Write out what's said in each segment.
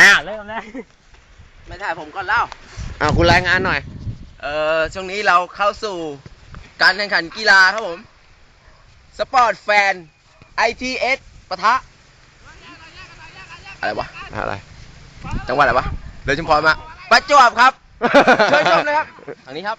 อ้าวเริ่มแล้วไม่ถ่ายผมก่อนเล่า เอาคุณรายงานหน่อย เอ่อ ช่วงนี้เราเข้าสู่การแข่งขันกีฬาครับผม สปอร์ตแฟน ITS ปะทะ อะไรวะ อะไร จังหวัดอะไรวะ เลยชุมพรมาประจวบครับ เชิญชมเลยครับ ทางนี้ครับ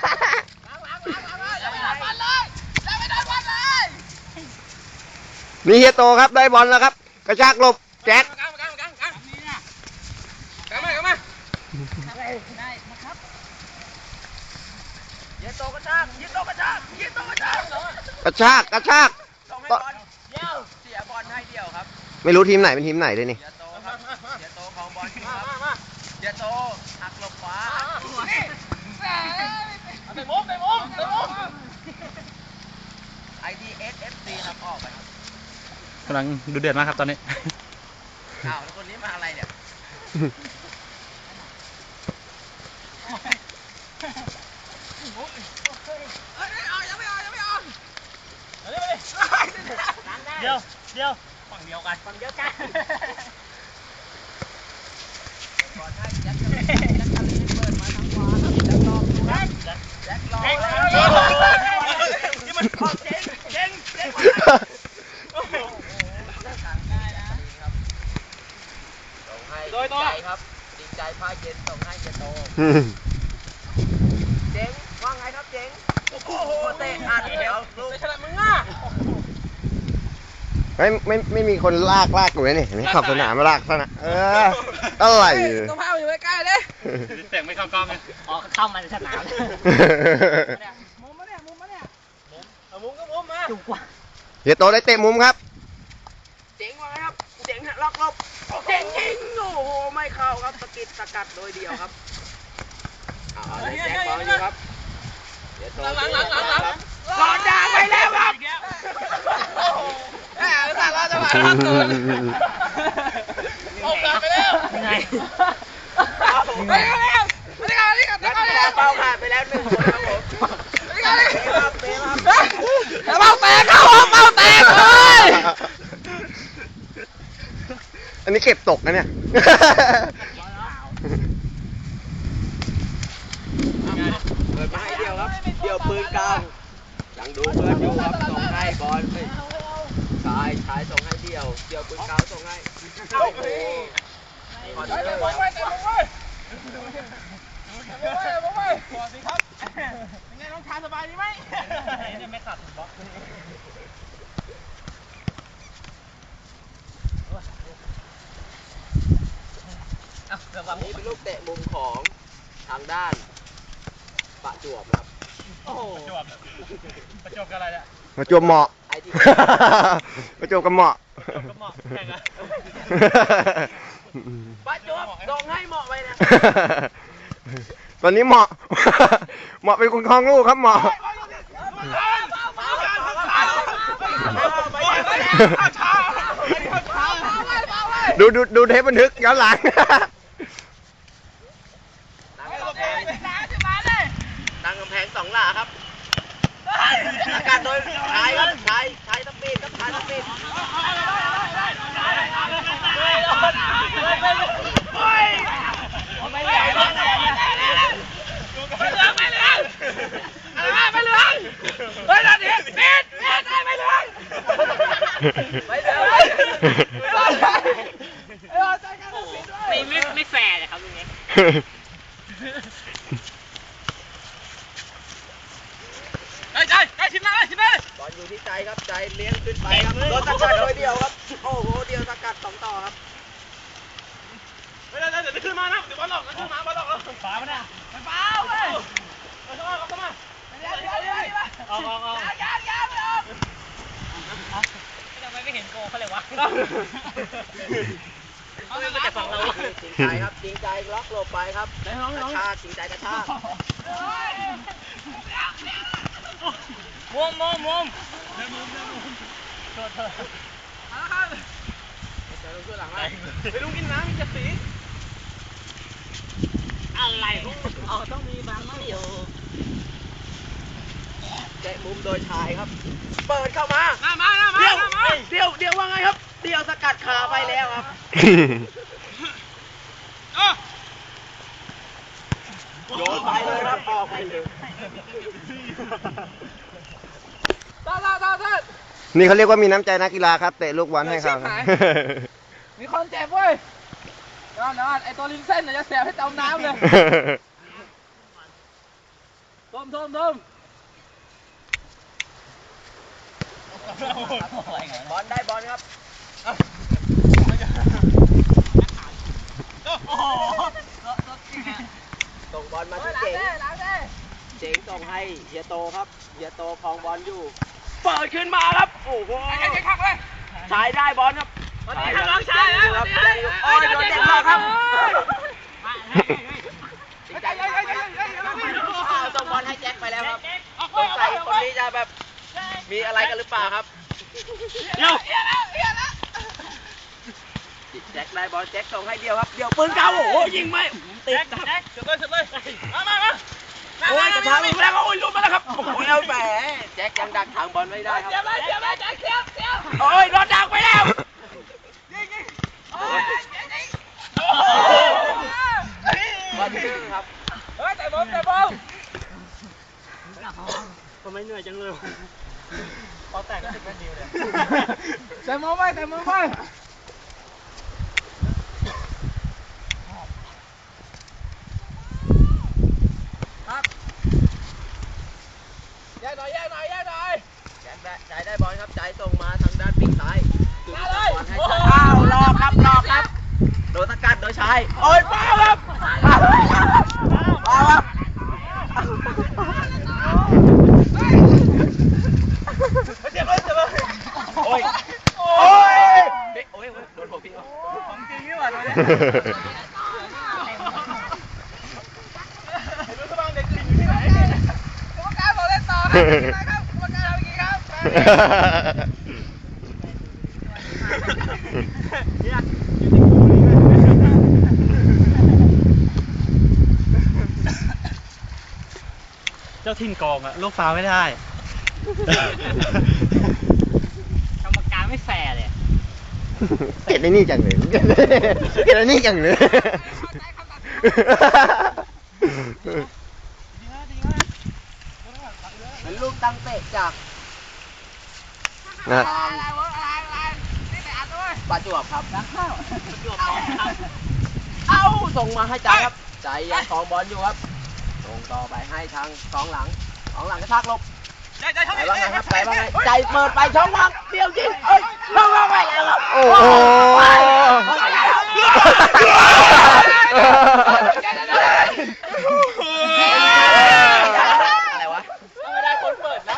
มีเฮียโตครับได้บอลแล้วครับ กระชากลบแจ็คกระชากกระชากยืนโตกระชากกระชากกระชากเสียบอลให้เดียวครับไม่รู้ทีมไหนเป็นทีมไหนเลยนี่เฮโต้ของบอลทีมครับเฮโต้หักล้มขวาไปมุมไปมุมไปมุมไอดีเอสเอฟซีนำออกไปครับำลังดูเดือดมากครับตอนนี้ อ้าวคนนี้มาอะไรเนี่ย เดียว เดียว ฝั่งเดียวกัน ฝั่งเดียวกัน เลยต่อครับดีใจพาเย็นต้องให้เจโตเจ๋งว่าไงครับเจ๋งโอ้โหเตะอัดเดียวลูกฉละดมึงอะไม่ไม่ไม่มีคนลากลากอยู่นี่เห็นไหมขับสนามมาลากสนามเอออะไรต้องพาไปอยู่ใกล้ๆเลยเสียงไม่เข้ากล้องเลยอ๋อเข้ามาในสนามมุมมาเนี่ยมุมมาเนี่ยมุมเอามุมก็มุมมาจุกว่าเดี๋ยวโตได้เตะมุมครับ เจ๋งว่าครับ เจ๋งหักล็อกลบ เจ๋งจริงโอ้โหไม่เข้าครับสะกิดสกัดโดยเดียวครับเอาเอลยแจ็คบอลอยู่ครับเดี๋ยวโตหลังหลังหลังหลัง หลอดด่าไปแล้วครับโอ้โหแหมอุตสารอจังหะทำตัวออกกลัไปแล้วไงอาไปแล้วไปแล้วไปแล้วไป้วไปแล้ไปแล้วหปแล้วไปแล้วได้ไปแได้ไปแได้ไปแได้วป้วไปแไปแล้วไปแล้ เข็บตกนะเนี่ย เปิดไม้เดียวครับ เดียวปืนกลางยังดูเพื่อนอยู่ครับส่งให้บอลไปใชายชายส่งให้เดี่ยว เดี่ยวปืนกลางส่งให้โอ้โหขอดูเลยบอลเป็นไงน้องชาสบายดีไหมเนี่ยไม่ขาดบล็อก แล้วฝั่นี้เป็นลูกเตะมุมของทางด้านปะจวบครับประจวบปะจวบกับอะไรเนี่ย มาะจวบเหมาะประจวบกับเหมาะประจวบลงให้เหมาะไปนะ ตอนนี้เหมาะ เหมาะเป็นคนคลองลูกครับเหมาะ ดูดูดูเทปบันทึกย้อนหลัง อากาศโดยชายครับชายชายทั้งปีครับชายทั้งปีไม่ไม่ไม่แฟร์เลยครับลุงเนี้ โทษโทษจะลงช่วยหลังไหมไปลุงกินน้ำมีจะสีอะไรอ๋อต้องมีบางไม่อยู่เตะมุมโดยชายครับ เปิดเข้ามา มามามาเดี่ยวมา เดี่ยวเดี่ยวว่าไงครับ เดี่ยวสกัดขาไปแล้วครับโยนไปเลยครับออกไปเลยต่อต่อต่อต่อ นี่เขาเรียกว่ามีน้ำใจนักกีฬาครับเตะลูกบอลให้เขาเดี๋ยวชิบหายมีคนเจ็บเว้ยนอนนอนไอตัวริมเส้นเนี่ยจะเสียบให้จมน้ำเลยทมทมทมบอลได้บอลครับโอ้โหส่งบอลมาที่เจ๋งเจ๋งส่งให้เฮียโตครับเฮียโตคลองบอลอยู่ เปิดขึ้นมาครับ โอ้โหไอ้เจ๊ขักเลยชายได้บอลครับวันนี้ทำน้องชายนะครับวันนี้โอ้ยโดนเด็กมากครับเฮ้ยเฮ้ยเฮ้ยเฮ้ยเฮ้ยเฮ้ยเฮ้ยอ่าส่งบอลให้แจ็คไปแล้วครับสงสัยคนนี้จะแบบมีอะไรกันหรือเปล่าครับเดี๋ยวแจ็คได้บอลแจ็คส่งให้เดียวครับ เดียวปืนเก่าโอ้โหยิงไม่ติดแจ็คครับแจ็คสุดเลยสุดเลยมามามา โอ้ยกระชากไปแล้วโอ้ยลุกมาแล้วครับโอ้ยเอาแหมแจ็คยังดักทางบอลไม่ได้คเสียรับบเลยเสียบเลยแจ็คเสียบเสียบโอ้ยโดนดักไปแล้วโอ้ยบอลชื่อครับเฮ้ยแต่บอลแต่บอลทำไมเหนื่อยจังเลยพอแตกก็ติดแมนดิวเลยแต่มือไปแต่มือไปครับแยกหน่อยแยกหน่อยแยกหน่อย แจ็คได้ใจได้บอลครับใจส่งมาทางด้านปีกซ้าย มาเลย บอลให้ชายอ้าวรอครับรอครับโดนสกัดโดยชายโอ้ยเปล่าครับเปล่าครับ เจ็บเลยเจ็บเลย โอ้ยโอ้ยเฮ้ยโอ้ยโอ้ยโดนหัวพี่เอา ของจริงนี่หว่าตัวนี้รู้สบางเด็กจริงอยู่ที่ไหนกรรมการบอกเล่นต่อครับกรรมการเอาอีกครับเนี่ย เจ้าถิ่นกองอะลูกฟาวไม่ได้ กรรมการไม่แฟร์เลย เกลียดไอ้นี่จังเลยเกลียดเกลียดไอ้นี่จังเลย เป็น ลูกตั้งเตะจากนะทางประจวบครับเอ้าส่งมาให้ใจครับใจยังคลองบอลอยู่ครับส่งต่อไปให้ทางสองหลังสองหลังกระชากหลบใจใจไปบ้างไงครับไปบ้างไงใจเปิดไปช่องว่างเดียวยิงเอ้ยช่องว่างไปแล้วครับโอ้โห อะไรวะ ไม่ได้คนเปิดนะ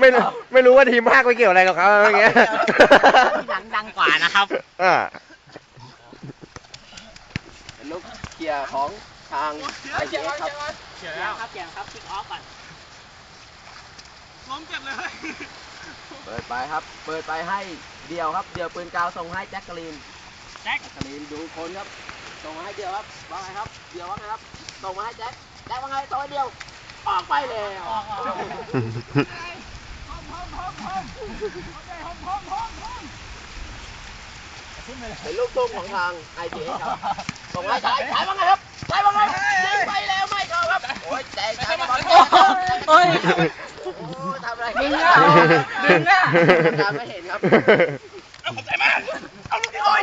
ไม่รู้ไม่รู้ว่าทีมภาคไปเกี่ยวอะไรกับเขาอย่างเงี้ยหลังดังกว่านะครับ อ่าเป็นลูกเคลียร์ของทางไอเอสครับเขียนแล้วครับเขียนครับคิกออฟก่อนล้มเจ็บเลย เปิดไปครับ เปิดไปให้เดียวครับ เดียวปืนกาวส่งให้แจ็คกะลีนแจ็คแจ็คกะลีนดูคนครับ ส่งมาให้เดียวครับ ว่าไงครับ เดียวว่าไงครับ ส่งมาให้แจ็ค แจ็คว่าไงส่งให้เดียว ออกไปแล้วเป็นลูกตุ้มของทางไอเครับส่งให้ชายชายว่าไงครับชายว่าไงยิงไปแล้วไม่เข้าครับ โอ้ยใจใจบอลโอ้ยโอ้ยทำอะไรดึงอะดึงอะตามไม่เห็นครับใจมากเอาลูกนี้โอ้ย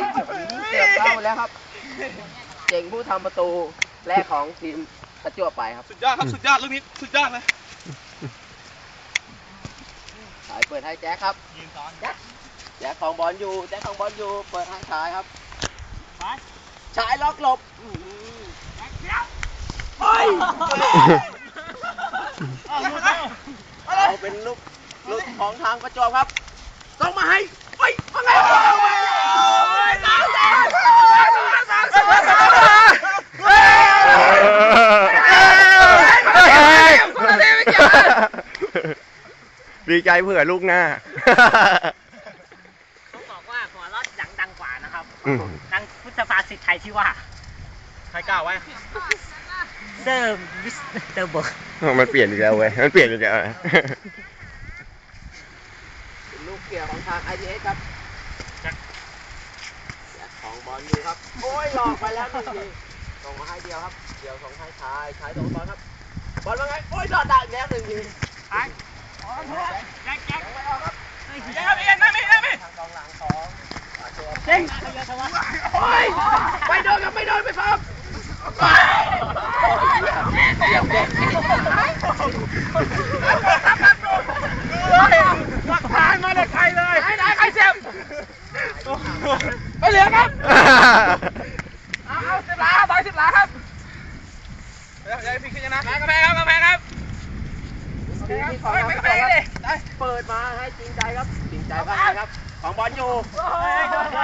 เกือบเข้าแล้วครับ เจ๋งผู้ทำประตูแรกของทีม ประจวบไปครับสุดยอดครับสุดยอดลูกนี้สุดยอดเลยดให้แจ็คครับยืนซ้อนแจ็คแจ็คของบอลอยู่แจ็คของบอลอยู่เปิดให้ชายครับไปชายล็อกหลบอื้อหือเฮ้ยเอาลูกเอาเอาเป็นลูกลูกของทางประจวบครับส่งมาให้เฮ้ยมาไงตามตามตามตาม ดีใจเผื่อลูกหน้าเขาบอกว่าหัวเราะดังดังกว่านะครับ อืม ดังพุทธภาษิตไทยที่ว่า ใครกล้าไว้เดิมวิสเตอร์เบิร์กมันเปลี่ยนอีกแล้วเว้ย มันเปลี่ยนอีกแล้วเป็นลูกเกี่ยวของทาง IDS ครับแจ็คของบอลอยู่ครับ โอ้ยหลอกไปแล้วหนึ่งทีส่งมาให้เดียวครับ เดียวส่งให้ชายชายส่งบอลครับ บอลว่าไง โอ้ยหลอดดักแล้วหนึ่งทีแจ็คแจ็ค ไม่ออกครับเดี๋ยวเอ็นกับไม่โดนไม่ฟังเดี๋ยวเด็กหลักฐานมาเลยใครเลย ไหนใครเสียบไม่เหลือครับ เอาเอาสิบล้าต่อยสิบล้าครับ เดี๋ยวเดี๋ยวพี่ขึ้นนะกาแฟครับกาแฟครับ ทีของเราเปิดมาให้จริงใจครับ จริงใจบ้างนะครับ ข องบอ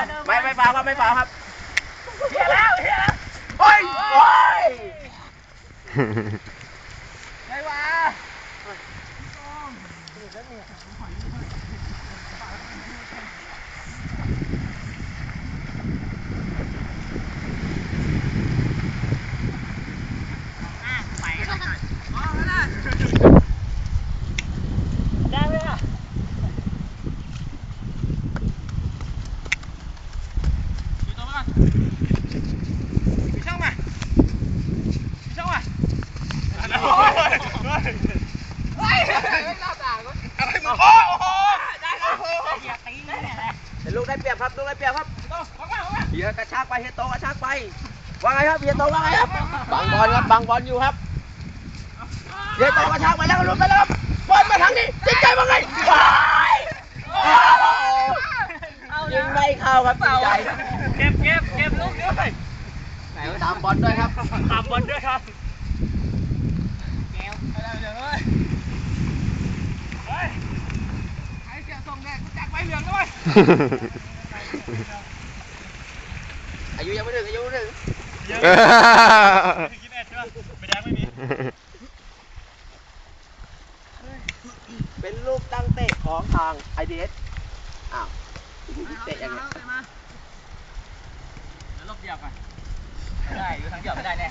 ลอยู่ไม่ไม่ฟาวครับไม่ฟาวครับเฮียแล้วเฮียแล้วโอ้ยโอ้ยไม่ว่า ได้ไหมอะ มีตัวมามีช่างมามีช่างมาอะไรมึงโอ้โหได้ครับโอ้โห อย่าตีเนี่ยแหละ เป็นลูกได้เปรียบครับลูกได้เปรียบครับ ต้องออกมาออกมา เฮียกระชากไปเฮียโตกระชากไปว่าไงครับเฮียโตว่าไงครับบังบอลครับบังบ อลอยู่ครับเฮียโตกระชากไปแล้วก็หลุดไปแล้วครับบอลมาทางนี้จริงใจว่าไงยิงไม่เข้าครับจริงใจเก็บเก็บเก็บลูกด้วยไหนตามบอลด้วยครับตามบอลด้วยครับแก้วไปแล้วเดี๋ยวเฮ้ยเฮ้ยไอ้เสียส่งแดงกูจักไปเหลืองด้วยอายุยังไม่ถึงอายุไม่ถึงเย อะคิดแอดใช่ป่ะไม่แดงไม่มี เป็นลูกตั้งเตะของทาง IDS อ้าวเตะยังไงลบเดียวกันไม่ได้อยู่ทั้งเดียวไม่ได้แน่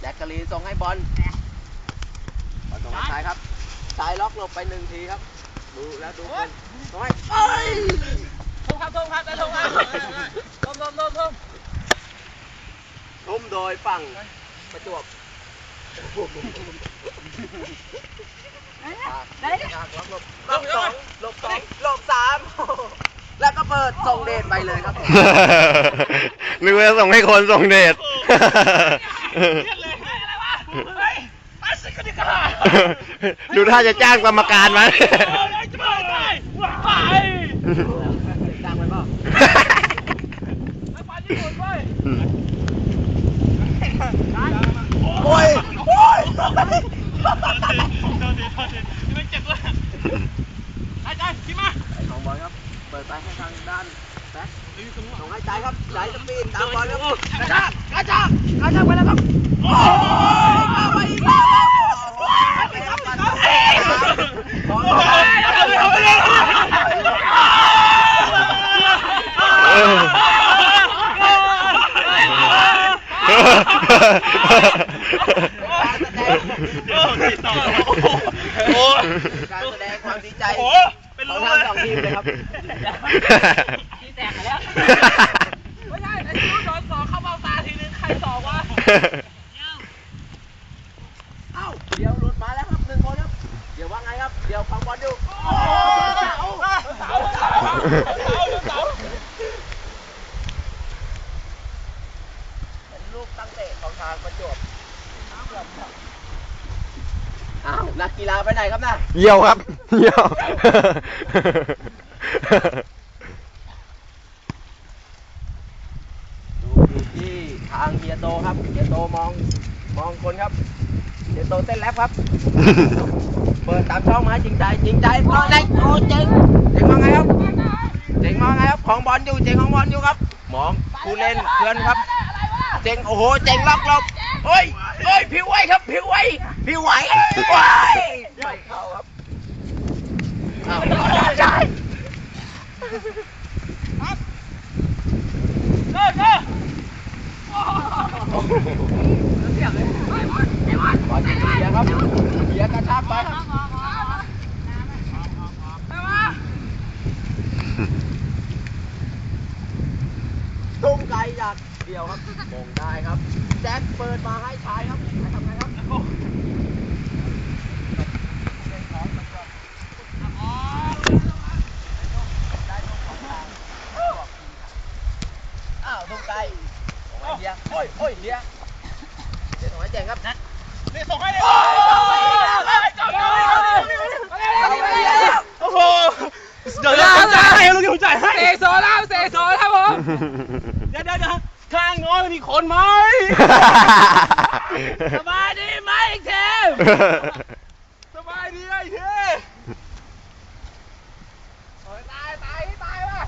แจ็คกะลีนส่งให้บอลบอลส่งให้ซ้ายครับซ้ายล็อกหลบไปหนึ่งทีครับ ดูแล้วดูบอลส่งให้เอ้ยทงครับทงครับได้ทงครับทงทงทงทง ทุ่มโดยฝั่งประจวบได้ล็อกหลบหลบสองหลบสองหลบสามแล้วก็เปิดส่งเดชไปเลยครับผมนึกว่าส่งให้คนส่งเดชเครียดเลยอะไรวะเฮ้ยไปสิกันดีกว่าดูท่าจะจ้างกรรมการไหมไปไปไปไป จ้างไปเปล่า ไปไปญี่ปุ่นไป โอ้ยโอ้ย โทษทีโทษทีโทษทีไม่เจ็บเลยไอ้ใจขึ้นมา ของบอลครับ เปิดไปให้ ทางด้านแบ็คส่งให้ใจครับใจสปีดตามบอลครับกระชากกระชากกระชากไปแล้วครับ โอ้ยมาไปอีกแล้วครับไปครับของบอล โอ้ การแสดงความดีใจ โห เป็น ของ รู้ ทาง เลย สองทีมเลยครับ ที่แตกมาแล้ว ไม่ใช่ไอ้ที่โดนสองเข้าเบ้าตาทีนึงใครสองวะ เอ้า เดี๋ยวหลุดมาแล้วครับหนึ่งคนครับ เดี๋ยวว่าไงครับ เดี๋ยวฟังบอลอยู่โอ้โหเสาเสาเสาเสาเป็นลูกตั้งเตะของทางประจวบอ้าวนักกีฬาไปไหนครับน่ะ เยี่ยวครับ เยี่ยว ดูอยู่ ที่ทางเฮียโตครับเฮียโตมองมองคนครับเฮียโตเต้นแรปครับ เปิดตามช่องมาจริงใจจริงใจเพราะอะไรโอ้เจ๋งเจ๋งมาไงครับเจ๋งมาไงครับของบอลอยู่เจ๋งของบอลอยู่ครับมองผู้เล่นเพื่อนครับ เจ๋งโอ้โหเจ๋งล็อกหลบเฮ้ยเฮ้ยผิวไวครับผิวไวผิวไหวไหวไม่เข้าครับอ้าวใช่เลิ ตุ้มไกลจากเดียวครับมงได้ครับ แจ็คเปิดมาให้ชายครับชายทำไงครับ อ้าวตุ้มไกลโอ้ยเฮียโอ้ยโอ้ยเฮียเดี๋ยวหน่อยแจงครับ นี่ส่งให้เลย โอ้ย โอ้โหเดี๋ยวเดี๋ยวผมจ่ายให้ลูกเดี๋ยวผมจ่ายให้ เสกโซแล้วเสกโซแล้วผม เดี๋ยวเดี๋ยวเดี๋ยวข้างโน้อนมีคนไหม สบายดีไหมไอ้เทมสบายดีไอ้เทมตายตายตายว่ะ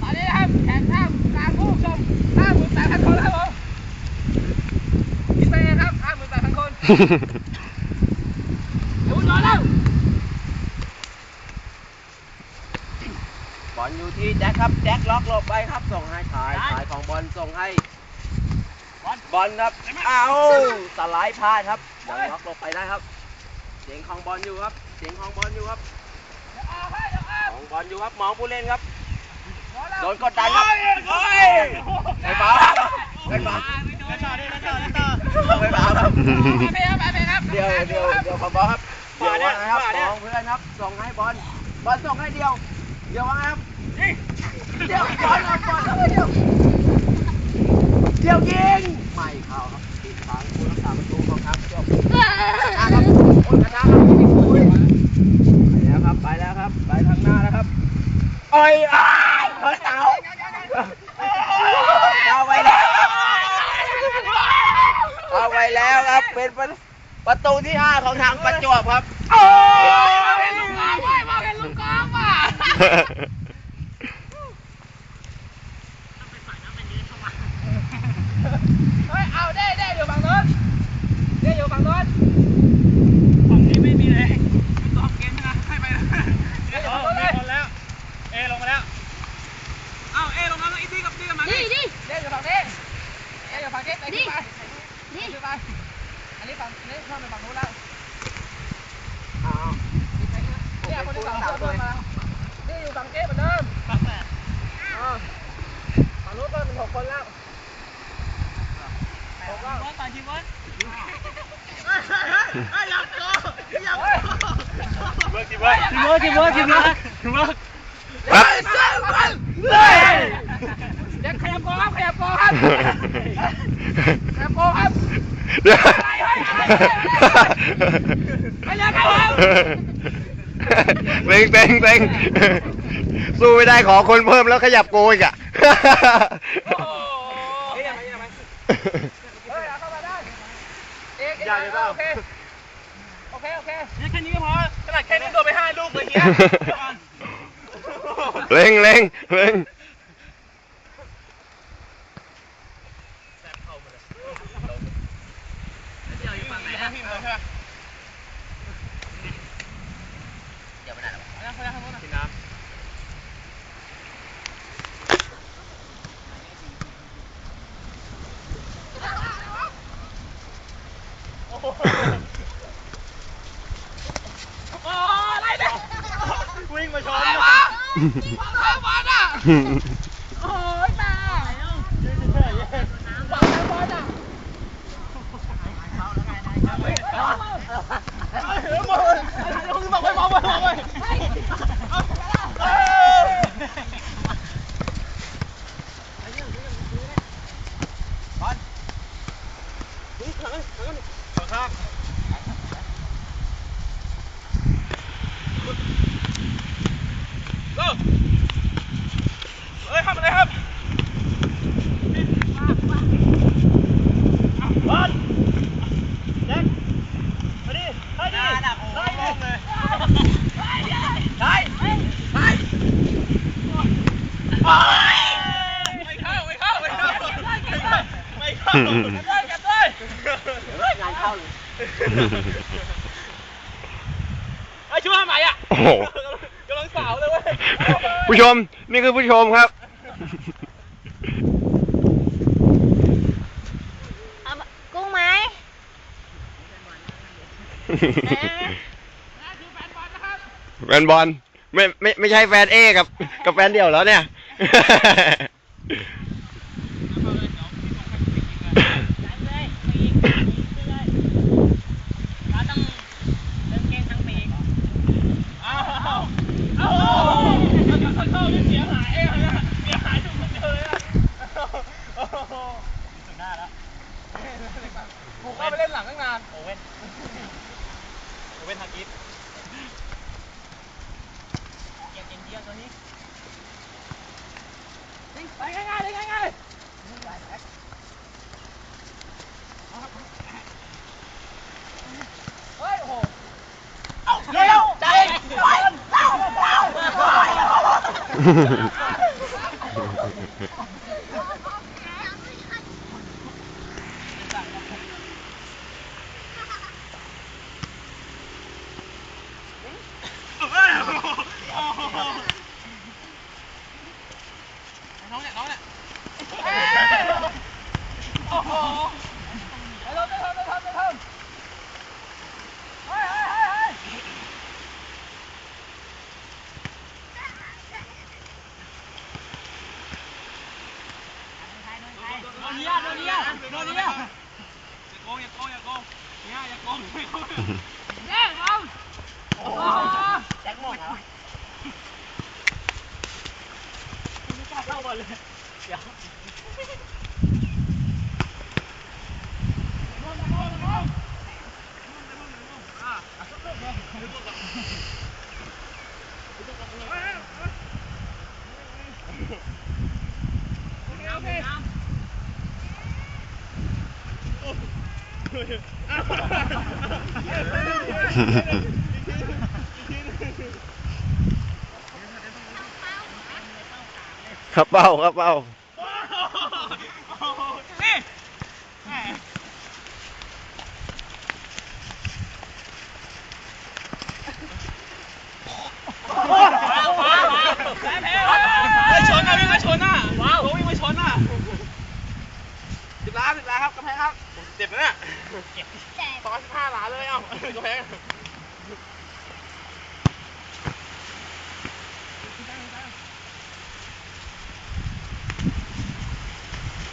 ตอนนี้นะครับแข่งข้ามกลางผู้ชมห้าหมื่นแปดพันคนครับผมคิดไปเองครับห้าหมื่นแปดพันคนเดี๋ยวคุณรอแล้ว บ อลอยู่ที่แจ็คครับ แจ็คล็อกหลบไปครับ ส่งให้ชายชายของบอลส่งให้ บอลครับอ้าวสไลด์พลาดครับยังล็อกหลบไปได้ครับ เสียงของบอลอยู่ครับ เสียงของบอลอยู่ครับ ของบอลอยู่ครับมองผู้เล่นครับ โดนกดดันครับไปเปล่าไปเปล่าไปเปล่าครับไปครับไปครับเดี๋ยวเดี๋ยวเดี๋ยวขอบอลครับเดี๋ยวว่าไงครับมองเพื่อนครับ ส่งให้บอล บอลส่งให้เดียว เดี๋ยวว่าไงครับ เดี๋ยวบอลเอาบอลแล้วเดี๋ยวเดี๋ยวยิงไม่เข้าครับปิดบังผู้รักษาประตูของทางจบนะครับโอ้ยกระครับอุ้ยไปแล้วครับไปแล้วครับ ไปทางหน้าแล้วครับโอ้ยอ้ายเฮ้ยเอาเอาไปแล้วเอาไว้แล้วครับเป็นประตูที่5ของทางประจวบครับโอ้ยลูกกองว่ะมาเป็นลูกกองว่ะ เฮ้ย เอาได้ได้อยู่ฝั่งโน้นได้อยู่ฝั่งโน้น ฝั่งนี้ไม่มีเลยตอบเกมนะให้ไปนะเออมีคนแล้ว เอลงมาแล้ว เอ้าเอลงมาแล้วอีซี่กับดีกับมัน ดิดิ ได้อยู่ฝั่งนี้ได้อยู่ ฝั่งนี้ไปขึ้นไปดิขึ้นไปอันนี้ฝั่งนี้เข้าไปฝั่งนู้นแล้วอ้าเนี่ยคนที่สองคนเดินมานี่อยู่ฝั่งเจ๊เหมือนเดิมอ่าฝั่งนู้นก็เป็นหกคนแล้วหกแล้วบอลต่างทีมบอลอยากโกอยากเบิร์กทีมเบิร์กทีมเบิร์กทีมเบิร์กทีมเบิร์กทีมเบิ ร์กครับขยับโกครับขยับโกครับขยับโกครับเดี๋ยวขยับโกครับเต็งเต็งเต็งสู้ไม่ได้ขอคนเพิ่มแล้วขยับโกอีกอะเฮ้ยยังไงยังไงเฮ้ยเอาเข้ามาได้เอกอย่าเลยเปล่าโอเคโอเคโอเคนี่แค่นี้ก็พอขนาดแค่นี้โดนไปห้าลูกเลยเงี้ยเล็งเล็งเล็ง เดี๋ยวอยู่ฝั่งไหนนะพี่มันใช่ไหม เดี๋ยวไปไหนแล้ว อันนั้นเขาเรียกข้างโน้นนะกินน้ำโอ้โหโอ้อะไรเนี่ยวิ่งมาชน อะไร วะอะไรวะน่ะ โอ้ยตายยืนเฉยๆฝั่งไหนบอนอะ เฮ้ยมองเลยเราคือบอกไว้มองไว้มองไว้เอ้ย บอล ข้าง go เฮ้ยทำอะไรครับบอลแจ็คมาดิให้ดิให้ดิเลยได้ได้ไม่เข้าไม่เข้าไม่เข้าไม่เข้าได้กันได้งาน เข้าเลยไอ้ช่วยทำไมอะโอ้โห กำลังสาวเลยเว้ยผู้ชม นี่คือผู้ชมครับ เอามากุ้งไหม แฟนบอลไม่ไม่ไม่ใช่แฟนเอกับ กับแฟนเดี่ยวแล้วเนี่ยเลยปีกขึ้นเลยเราต้องเดินเกมทางปีก อ้าวอ้าวอ้าวเข้าเสียหายเองนะเสียหายทุกคนเลยอะโอ้โหถึงหน้า แล้วกูเข้าไปเล่นหลังตั้งนานโอเว่นโอเว่นทากิฟเก็บอย่างเดียวตัวนี้ไปง่ายๆเลยง่ายๆเฮ้ยโอ้โหเร็วใจไปน้องเนี่ยน้องเนี่ยโอ้โหไปเร็วไปเร็วไปเร็วไปเร็วเฮ้ยเฮ้ยเฮ้ยเฮ้ยโด นเนียโดนเนียโดนเนียอย่าโกงอย่าโกงอย่าโกงเนี่ยอย่าโกงไม่โกงเย้บอลโอ้โหแจ็คหมดเหรอเข้าบอลเลยเดี๋ยวเครับเป้าครับเป้าไม่ชนนะวิ่งไม่ชนนะว้าววิ่งไม่ชนน่ะสิบล้านสิบล้านครับกระแพงครับ เจ็บนะเนี่ยสองสิบห้าล้าเลยเอ้ากระแพง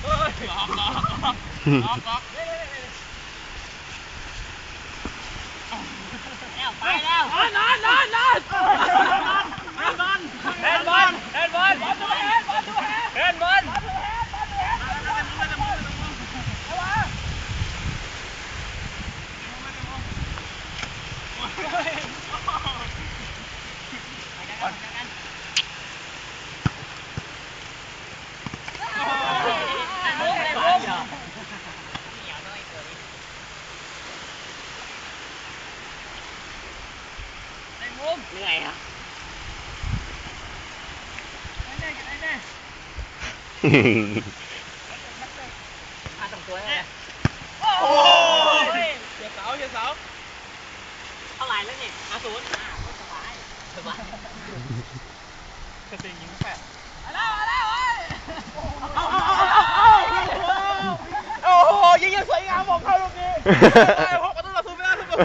เฮ้ยล็อกล็อกล็อกล็อกล็อกแล้วไปแล้วนอนนอนนอนนอนนอนแฮนบอลแฮนบอลบอลตัวแฮนบอลตัวแฮนแฮนบอลเหนื่อยอะ มาสองตัวเลยโอ้ยอย่าเสาอย่าเสาเท่าไหร่แล้วนี่อาศูนย์อ่าก็สบายสบายสติงยิงแปดมาแล้วมาแล้วเว้ยเอาเอาเอาเอาโอ้โหยิงยังสวยงามบอกเข้าลูกนี้พกประตูเราสู้ไม่ได้ทุกคน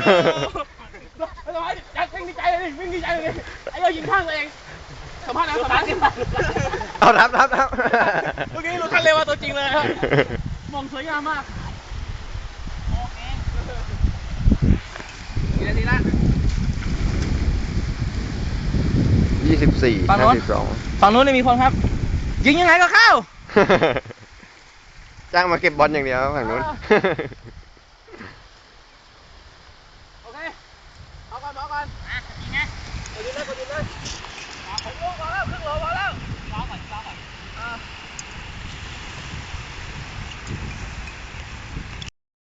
ไม่ต้องให้ยัดวิ่งดีใจเลยวิ่งดีใจเลยไอ้เรายิงข้างตัวเองสัมภาษณ์นะสัมภาษณ์ เอาทับทับทับเมื่อกี้รู้คันเร็วว่าตัวจริงเลยครับมองสวยงามมาก โอเคกี่นาทีละยี่สิบสี่ฝั่งโน้ห้านสิบสองฝั่งนู้นมีคนครับ ยิงยังไงก็เข้า จ้างมาเก็บบอลอย่างเดียวฝั่งนู้น